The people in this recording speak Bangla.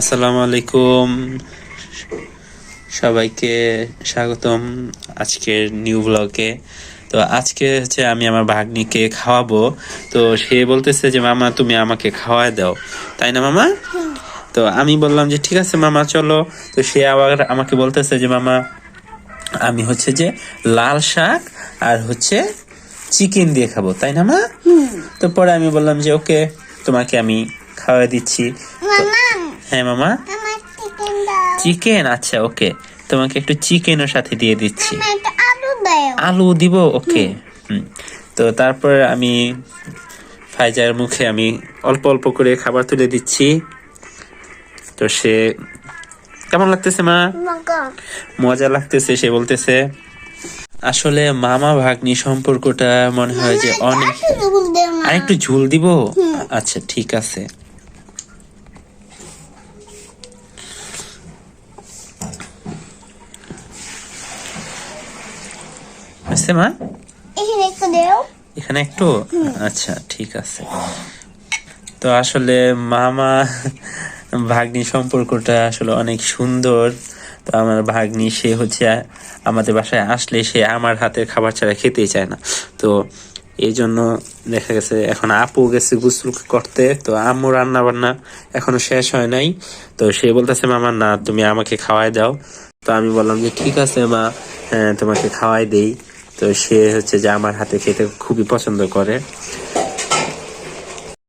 আসসালামু আলাইকুম। সবাইকে স্বাগতম আজকের নিউ ব্লগে। তো আজকে হচ্ছে আমি আমার ভাগ্নিকে খাওয়াবো। তো সে বলতেছে যে মামা তুমি আমাকে খাওয়ায় দাও। তাই না মামা? তো আমি বললাম যে ঠিক আছে মামা চলো। তো সে আবার আমাকে বলতেছে যে মামা আমি হচ্ছে যে লাল শাক আর হচ্ছে চিকেন দিয়ে খাব। তাই না মা? তো পরে আমি বললাম যে ওকে তোমাকে আমি খাওয়া দিচ্ছি। হ্যাঁ মামা? চিকেন আচ্ছা ওকে তোমাকে একটু চিকেনের সাথে দিয়ে দিচ্ছি। আলু দিব? ওকে তো তারপর আমি ফাইজার মুখে আমি অল্প অল্প করে খাবার তুলে দিচ্ছি। তো সে কেমন লাগতেছে মা? মজা। লাগতেছে সে বলতেছে। আসলে মামা ভাগ্নি সম্পর্কটা মনে হয় যে অনেক আর একটু ঝুল দিব? আচ্ছা ঠিক আছে। বুঝতে মা? এখানে একটু দাও। এখানে একটু? আচ্ছা ঠিক আছে। তো আসলে মামা ভাগ্নি সম্পর্কটা আসলে অনেক সুন্দর। তো আমার ভাগ্নি সে হচ্ছে আমাদের বাসায় আসলে সে আমার হাতের খাবার ছাড়া খেতেই চায় না। তো এই জন্য দেখা গেছে এখন আপু গেছে গোসল করতে। তো আম্মু রান্না বান্না এখনও শেষ হয় নাই। তো সে বলতেছে মামা না তুমি আমাকে খাওয়াই দাও। তো আমি বললাম যে ঠিক আছে মা হ্যাঁ তোমাকে খাওয়াই দেই। তো সে হচ্ছে যে আমার হাতে খেতে খুবই পছন্দ করে।